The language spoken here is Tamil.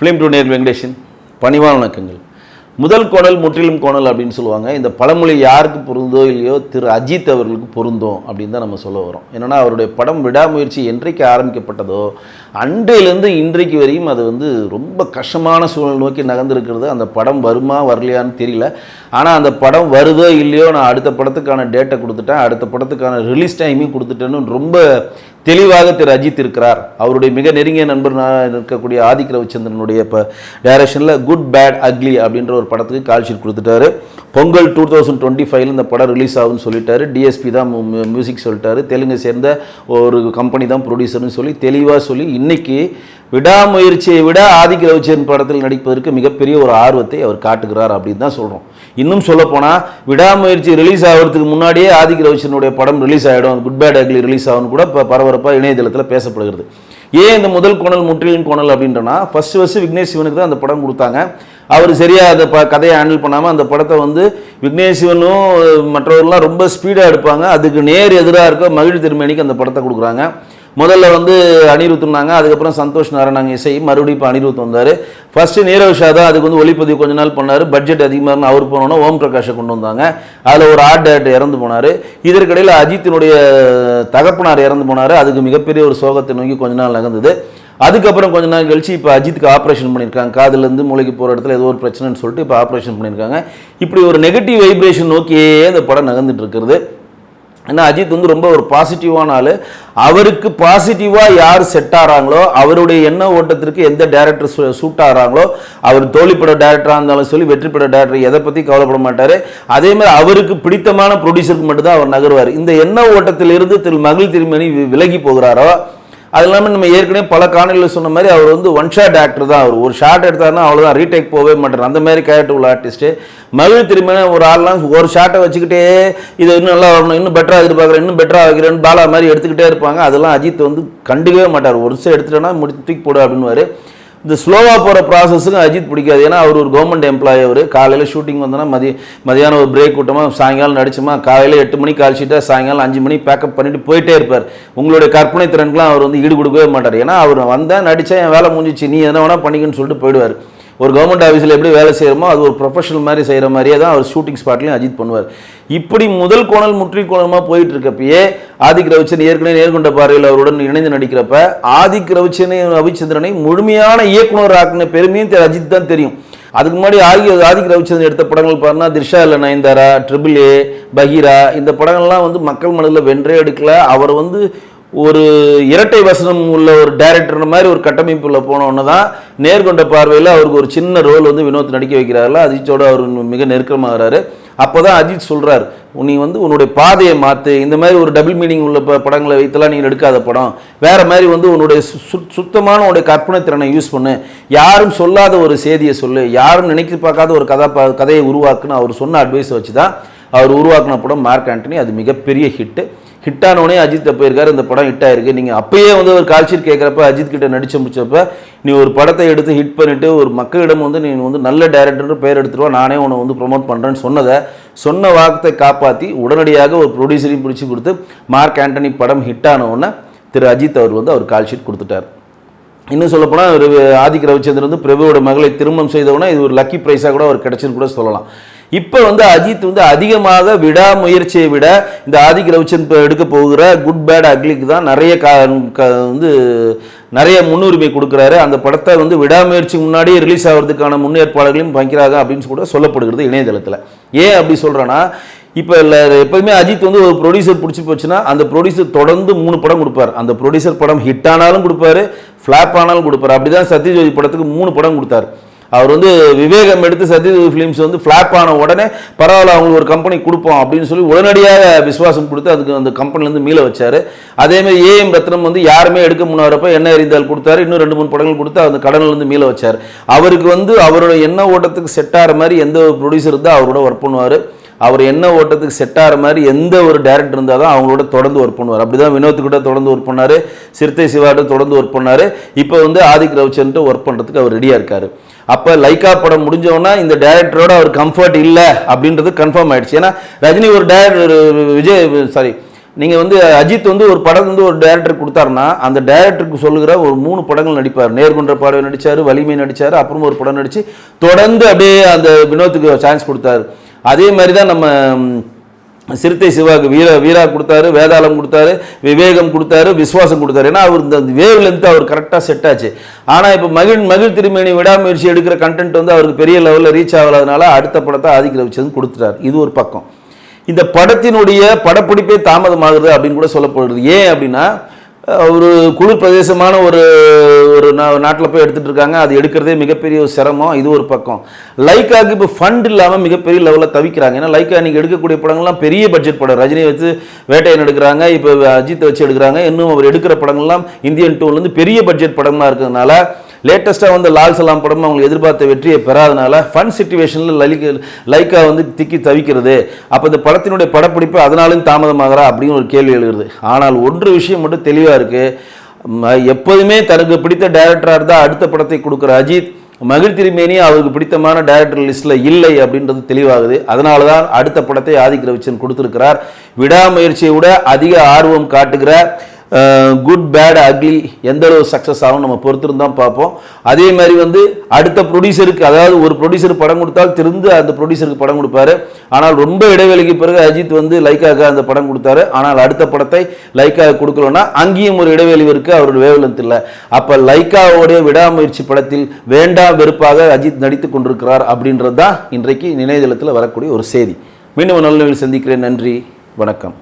ஃபிலிம் டூ நேர் வெங்கடேஷன் பணிவான வணக்கங்கள். முதல் கோணல் முற்றிலும் கோணல் அப்படின்னு சொல்லுவாங்க. இந்த பழமொழி யாருக்கு பொருந்தோ இல்லையோ திரு அஜித் அவர்களுக்கு பொருந்தும் அப்படின்னு தான் நம்ம சொல்ல வரோம். என்னென்னா அவருடைய படம் விடாமுயற்சி என்றைக்கு ஆரம்பிக்கப்பட்டதோ அன்றையிலேருந்து இன்றைக்கு வரையும் அது வந்து ரொம்ப கஷ்டமான சூழ்நிலை நோக்கி நகர்ந்துருக்கிறது. அந்த படம் வருமா வரலையான்னு தெரியல. ஆனால் அந்த படம் வருதோ இல்லையோ நான் அடுத்த படத்துக்கான டேட்டை கொடுத்துட்டேன். அடுத்த படத்துக்கான ரிலீஸ் டைமையும் கொடுத்துட்டேன்னு ரொம்ப தெளிவாக திரு அஜித் இருக்கிறார். அவருடைய மிக நெருங்கிய நண்பர் இருக்கக்கூடிய ஆதிக் ரவிச்சந்திரனுடைய இப்போ டைரக்ஷனில் குட் பேட் அக்லி அப்படின்ற ஒரு படத்துக்கு கால்ஷீட் கொடுத்துட்டாரு. பொங்கல் டூ தௌசண்ட் டுவெண்ட்டி ஃபைவ்ல இந்த படம் ரிலீஸ் ஆகும்னு சொல்லிட்டாரு. டிஎஸ்பி தான் மியூசிக் சொல்லிட்டாரு. தெலுங்கு சேர்ந்த ஒரு கம்பெனி தான் ப்ரொடியூசர்னு சொல்லி தெளிவாக சொல்லி இன்னைக்கு விடாமுயற்சியை விட ஆதிக்க ரவிச்சந்திரன் படத்தில் நடிப்பதற்கு மிகப்பெரிய ஒரு ஆர்வத்தை அவர் காட்டுகிறார் அப்படின்னு தான் சொல்கிறோம் இன்னும் சொல்லப்போனால் விடாமுயற்சி ரிலீஸ் ஆகிறதுக்கு முன்னாடியே ஆதிக்க ரவிச்சந்திரனுடைய படம் ரிலீஸ் ஆகிடும் குட் பேட் அக்லி ரிலீஸ் ஆகும்னு கூட இப்போ பரபரப்பாக இணையதளத்தில் பேசப்படுகிறது. ஏன் இந்த முதல் கோணல் முற்றிலும் கோணல் அப்படின்றனா ஃபர்ஸ்ட் ஃபஸ்ட்டு விக்னேஷ் சிவனுக்கு தான் அந்த படம் கொடுத்தாங்க. அவர் சரியாக அந்த ப கதையை ஹேண்டில் பண்ணாமல் அந்த படத்தை வந்து விக்னேஷ் சிவனும் மற்றவர்கள்லாம் ரொம்ப ஸ்பீடாக எடுப்பாங்க. அதுக்கு நேர் எதிராக இருக்க மகிழ் திருமணிக்கு அந்த படத்தை கொடுக்குறாங்க. முதல்ல வந்து அனிருத்துனாங்க அதுக்கப்புறம் சந்தோஷ் நாராயணாங்க இசை மறுபடியும் இப்போ அனிருத் வந்தார். ஃபர்ஸ்ட்டு நீரவ் ஷா தான் அதுக்கு வந்து ஒளிப்பதிவு கொஞ்ச நாள் பண்ணார். பட்ஜெட் அதிகமாக இருந்து அவர் போனோன்னா ஓம் பிரகாஷை கொண்டு வந்தாங்க. அதில் ஒரு ஆர்ட் டேரக்டர் இறந்து போனார். இதற்கிடையில் அஜித்தினுடைய தகப்பனார் இறந்து போனார். அதுக்கு மிகப்பெரிய ஒரு சோகத்தை நோக்கி கொஞ்ச நாள் நகர்ந்தது. அதுக்கப்புறம் கொஞ்ச நாள் கழிச்சு இப்போ அஜித்துக்கு ஆப்ரேஷன் பண்ணியிருக்காங்க. காதுலேருந்து மூளைக்கு போகிற இடத்துல ஏதோ ஒரு பிரச்சனைன்னு சொல்லிட்டு இப்போ ஆப்ரேஷன் பண்ணியிருக்காங்க. இப்படி ஒரு நெகட்டிவ் வைப்ரேஷன் நோக்கியே இந்த படம் நகர்ந்துட்டு இருக்கிறது. ஏன்னா அஜித் வந்து ரொம்ப ஒரு பாசிட்டிவான ஆள். அவருக்கு பாசிட்டிவாக யார் செட் ஆகிறாங்களோ அவருடைய எண்ண ஓட்டத்திற்கு எந்த டேரக்டர் சூட் ஆகிறாங்களோ அவர் தோழிப்பட டேரக்டராக இருந்தாலும் சொல்லி வெற்றிப்பட டேரக்டர் எதை பற்றி கவலைப்பட மாட்டார். அதே மாதிரி அவருக்கு பிடித்தமான ப்ரொடியூசருக்கு மட்டும்தான் அவர் நகருவார். இந்த எண்ண ஓட்டத்திலிருந்து திரு மகிழ் திருமணி விலகி போகிறாரோ அது இல்லாமல் நம்ம ஏற்கனவே பல காணொலியில் சொன்ன மாதிரி அவர் வந்து ஒன் ஷாட் ஆக்டர் தான். அவர் ஒரு ஷாட் எடுத்தாருன்னா அவ்வளோதான் ரீடேக் போகவே மாட்டார். அந்த மாதிரி கேரக்டர் உள்ள ஆர்டிஸ்ட்டு மகிழ் திரும்பின ஒரு ஆள்லாம் ஒரு ஷாட்டை வச்சுக்கிட்டே இது இன்னும் நல்லா வரணும் இன்னும் பெட்டராக எதிர்பார்க்குறேன் இன்னும் பெட்டராக வைக்கிறேன்னு பாலா மாதிரி எடுத்துக்கிட்டே இருப்பாங்க. அதெல்லாம் அஜித் வந்து கண்டுக்கவே மாட்டார். ஒரு நிமிஷம் எடுத்துட்டேன்னா முடித்து தூக்கி போடு அப்படின்னுவாரு. இந்த ஸ்லோவாக போகிற ப்ராசஸுக்கும் அஜித் பிடிக்காது. ஏன்னா அவர் ஒரு கவர்மெண்ட் எம்ப்ளாயி அவர். காலையில் ஷூட்டிங் வந்தோன்னா மதிய மதியானம் ஒரு பிரேக் விட்டோமா சாயங்காலம் நடிச்சோமா காலையில் எட்டு மணிக்கு கால்ஷீட்டாக சாயங்காலம் அஞ்சு மணி பேக்கப் பண்ணிட்டு போயிட்டே இருப்பார். உங்களுடைய கற்பனை திறனுக்குலாம் அவர் வந்து ஈடு கொடுக்கவே மாட்டார். ஏன்னா அவர் வந்தால் நடித்தா என் வேலை முடிஞ்சிச்சு நீ எதனா வேணால் பண்ணிக்கன்னு சொல்லிட்டு போயிடுவார். ஒரு கவர்மெண்ட் ஆஃபீஸில் எப்படி வேலை செய்கிறோமோ அது ஒரு ப்ரொஃபஷனல் மாதிரி செய்கிற மாதிரியே தான் அவர் ஷூட்டிங் ஸ்பாட்லையும் அஜித் பண்ணுவார். இப்படி முதல் கோணல் முற்றி கோணமாக போயிட்டு இருக்கப்பயே ஆதிக் ரவிச்சந்திரன் ஏற்கனவே நேர்கொண்ட பார்வையில் அவருடன் இணைந்து நடிக்கிறப்ப ஆதிக் ரவிச்சனை ரவிச்சந்திரனை முழுமையான இயக்குனர் ஆக்கின பெருமையும் அஜித் தான் தெரியும். அதுக்கு முன்னாடி ஆகி ஆதிக் ரவிச்சந்திரன் எடுத்த படங்கள் பாருன்னா திர்ஷா இல்லை நயன்தாரா ட்ரிபிள் ஏ பகீரா இந்த படங்கள்லாம் வந்து மக்கள் மனதில் வென்றே எடுக்கல. அவர் வந்து ஒரு இரட்டை வசனம் உள்ள ஒரு டைரக்டர் மாதிரி ஒரு கட்டமைப்பில் போனோன்னு தான் நேர்கொண்ட பார்வையில் அவருக்கு ஒரு சின்ன ரோல் வந்து வினோத் நடிக்க வைக்கிறாரில்ல அஜித்தோட அவர் மிக நெருக்கமாகிறாரு. அப்போ தான் அஜித் சொல்கிறார் நீ வந்து உன்னுடைய பாதையை மாற்று இந்த மாதிரி ஒரு டபுள் மீனிங் உள்ள படங்களை வைத்தெல்லாம் நீங்கள் எடுக்காத படம். வேறு மாதிரி வந்து உன்னுடைய சு- சு- சுத்தமான உன்னுடைய கற்பனை திறனை யூஸ் பண்ணு. யாரும் சொல்லாத ஒரு செய்தியை சொல்லு. யாரும் நினைக்க பார்க்காத ஒரு கதா கதையை உருவாக்குன்னு அவர் சொன்ன அட்வைஸை வச்சு தான் அவர் உருவாக்கின படம் மார்க் ஆண்டனி. அது மிகப்பெரிய ஹிட்டு ஹிட்டானோடனே அஜித் போயிருக்காரு. இந்த படம் ஹிட் ஆயிருக்கு. நீங்கள் அப்பயே வந்து ஒரு கால்ஷீட் கேட்குறப்ப அஜித் கிட்ட நடிச்சு முடிச்சப்ப நீ ஒரு படத்தை எடுத்து ஹிட் பண்ணிவிட்டு ஒரு மக்களிடம் வந்து நீ வந்து நல்ல டேரக்டர் பேர் எடுத்துருவா நானே உன்னை வந்து ப்ரொமோட் பண்ணுறேன்னு சொன்னதை சொன்ன வாக்கத்தை காப்பாற்றி உடனடியாக ஒரு ப்ரொடியூசரையும் பிடிச்சி கொடுத்து மார்க் ஆண்டனி படம் ஹிட் ஆனவுடனே திரு அஜித் அவர் வந்து அவர் கால்ஷீட் கொடுத்துட்டார். இன்னும் சொல்லப்போனால் ஒரு ஆதிக் ரவிச்சந்திரன் வந்து பிரபுவோட மகளை திருமணம் செய்தவொன்னே இது ஒரு லக்கி ப்ரைஸாக கூட அவர் கிடச்சின்னு கூட சொல்லலாம். இப்போ வந்து அஜித் வந்து அதிகமாக விடாமுயற்சியை விட இந்த ஆதிக் ரவிச்சந்திரன் எடுக்க போகிற குட் பேட் அக்லிக்கு தான் நிறைய கா வந்து நிறைய முன்னுரிமை கொடுக்குறாரு. அந்த படத்தை வந்து விடாமுயற்சி முன்னாடியே ரிலீஸ் ஆகிறதுக்கான முன்னேற்பாடுகளையும் பங்கிறாங்க அப்படின்னு கூட சொல்லப்படுகிறது இணையதளத்தில். ஏன் அப்படி சொல்கிறேன்னா இப்போ இல்லை எப்போதுமே அஜித் வந்து ஒரு ப்ரொடியூசர் பிடிச்சி போச்சுன்னா அந்த ப்ரொடியூசர் தொடர்ந்து மூணு படம் கொடுப்பார். அந்த ப்ரொடியூசர் படம் ஹிட் ஆனாலும் கொடுப்பாரு ஃப்ளாப் ஆனாலும் கொடுப்பாரு. அப்படி தான் சத்யஜோதி படத்துக்கு மூணு படம் கொடுத்தாரு. அவர் வந்து விவேகம் எடுத்து சத்யதேவ் ஃபிலிம்ஸ் வந்து ஃப்ளாப் ஆன உடனே பரவாயில்ல அவங்களுக்கு ஒரு கம்பெனி கொடுப்போம் அப்படின்னு சொல்லி உடனடியாக விசுவாசம் கொடுத்து அதுக்கு அந்த கம்பெனிலேருந்து மீள வச்சார். அதேமாதிரி ஏஎம் ரத்னம் வந்து யாருமே எடுக்க முன்னாரப்ப என்ன எரிந்தால் கொடுத்தாரு இன்னும் ரெண்டு மூணு படங்கள் கொடுத்து அந்த கடன்லேருந்து மீள வச்சார். அவருக்கு வந்து அவரோட எண்ண ஓட்டத்துக்கு செட் ஆகிற மாதிரி எந்த ஒரு ப்ரொடியூசர் இருந்தால் அவரோட ஒர்க் பண்ணுவார். அவர் என்ன ஓட்டத்துக்கு செட் ஆகிற மாதிரி எந்த ஒரு டேரக்டர் இருந்தால் தான் அவங்களோட தொடர்ந்து ஒர்க் பண்ணுவார். அப்படி தான் வினோத்துக்கிட்ட தொடர்ந்து ஒர்க் பண்ணார். சிறுத்தை சிவாட்ட தொடர்ந்து ஒர்க் பண்ணார். இப்போ வந்து ஆதிக் ரவிச்சந்திரன் ஒர்க் பண்ணுறதுக்கு அவர் ரெடியாக இருக்கார். அப்போ லைக்கா படம் முடிஞ்சோன்னா இந்த டேரக்டரோட அவர் கம்ஃபர்ட் இல்லை அப்படின்றது கன்ஃபார்ம் ஆயிடுச்சு. ஏன்னா ரஜினி ஒரு டேரக்டர் விஜய் சாரி நீங்கள் வந்து அஜித் வந்து ஒரு படம் வந்து ஒரு டேரக்டர் கொடுத்தாருன்னா அந்த டேரக்டருக்கு சொல்லுகிற ஒரு மூணு படங்கள் நடிப்பார். நேர்கொன்ற பாடவை நடித்தார் வலிமை நடித்தார் அப்புறம் ஒரு படம் நடித்து தொடர்ந்து அப்படியே அந்த வினோத்துக்கு சான்ஸ் கொடுத்தாரு. அதே மாதிரி தான் நம்ம சிறுத்தை சிவாக்கு வீர வீரா கொடுத்தாரு வேதாளம் கொடுத்தாரு விவேகம் கொடுத்தாரு விஸ்வாசம் கொடுத்தாரு. ஏன்னா அவர் இந்த வேவ் லென்த் அவர் கரெக்டாக செட் ஆச்சு. ஆனால் இப்போ மகிழ் மகிழ் திருமணி விடாமுயற்சி எடுக்கிற கண்டென்ட் வந்து அவருக்கு பெரிய லெவலில் ரீச் ஆகாதனால அடுத்த படத்தை ஆதிக்க வந்து கொடுத்துட்டார். இது ஒரு பக்கம். இந்த படத்தினுடைய படப்பிடிப்பே தாமதமாகுது அப்படின்னு கூட சொல்லப்படுது. ஏன் அப்படின்னா ஒரு குளிர் பிரதேசமான ஒரு ஒரு நாட்டில் போய் எடுத்துகிட்டு இருக்காங்க. அது எடுக்கிறதே மிகப்பெரிய ஒரு சிரமம். இது ஒரு பக்கம். லைக்காவுக்கு இப்போ ஃபண்ட் இல்லாமல் மிகப்பெரிய லெவலில் தவிக்கிறாங்க. ஏன்னா லைக்கா நீங்கள் எடுக்கக்கூடிய படங்கள்லாம் பெரிய பட்ஜெட் படம். ரஜினி வச்சு வேட்டையன் எடுக்கிறாங்க. இப்போ அஜித்தை வச்சு எடுக்கிறாங்க. இன்னும் அவர் எடுக்கிற படங்கள்லாம் இந்தியன் டூலேருந்து பெரிய பட்ஜெட் படமாக இருக்கிறதுனால லேட்டஸ்ட்டாக வந்து லால் சலாம் படம் அவங்க எதிர்பார்த்த வெற்றியை பெறாதனால ஃபன் சுச்சுவேஷனில் லலிக லைக்கா வந்து திக்கி தவிக்கிறது. அப்போ இந்த படத்தினுடைய படப்பிடிப்பு அதனாலும் தாமதமாகிறா அப்படின்னு ஒரு கேள்வி எழுகிறது. ஆனால் ஒன்று விஷயம் மட்டும் தெளிவாக இருக்குது எப்போதுமே தனக்கு பிடித்த டைரக்டராக இருந்தால் அடுத்த படத்தை கொடுக்குற அஜித் மகிழ் திருமேனி அவருக்கு பிடித்தமான டைரக்டர் லிஸ்ட்டில் இல்லை அப்படின்றது தெளிவாகுது. அதனால தான் அடுத்த படத்தை ஆதிக் ரவிச்சன் கொடுத்திருக்கிறார். விடாமுயற்சியை விட அதிக ஆர்வம் காட்டுகிற குட் பேட் அக்லி எந்த அளவு சக்ஸஸ் ஆகும் நம்ம பொறுத்திருந்தான் பார்ப்போம். அதே மாதிரி வந்து அடுத்த ப்ரொடியூசருக்கு அதாவது ஒரு ப்ரொடியூசர் படம் கொடுத்தால் திருந்து அந்த ப்ரொடியூசருக்கு படம் கொடுப்பாரு. ஆனால் ரொம்ப இடைவெளிக்கு பிறகு அஜித் வந்து லைக்காக அந்த படம் கொடுத்தாரு. ஆனால் அடுத்த படத்தை லைக்காக கொடுக்கலன்னா அங்கேயும் ஒரு இடைவெளி இருக்கு அவருடைய வேவலந்து இல்லை. அப்போ லைக்காவோடைய விடாமுயற்சி படத்தில் வேண்டாம் வெறுப்பாக அஜித் நடித்து கொண்டிருக்கிறார் அப்படின்றது தான் இன்றைக்கு இணையதளத்தில் வரக்கூடிய ஒரு செய்தி. மீண்டும் நல்ல சந்திக்கிறேன். நன்றி. வணக்கம்.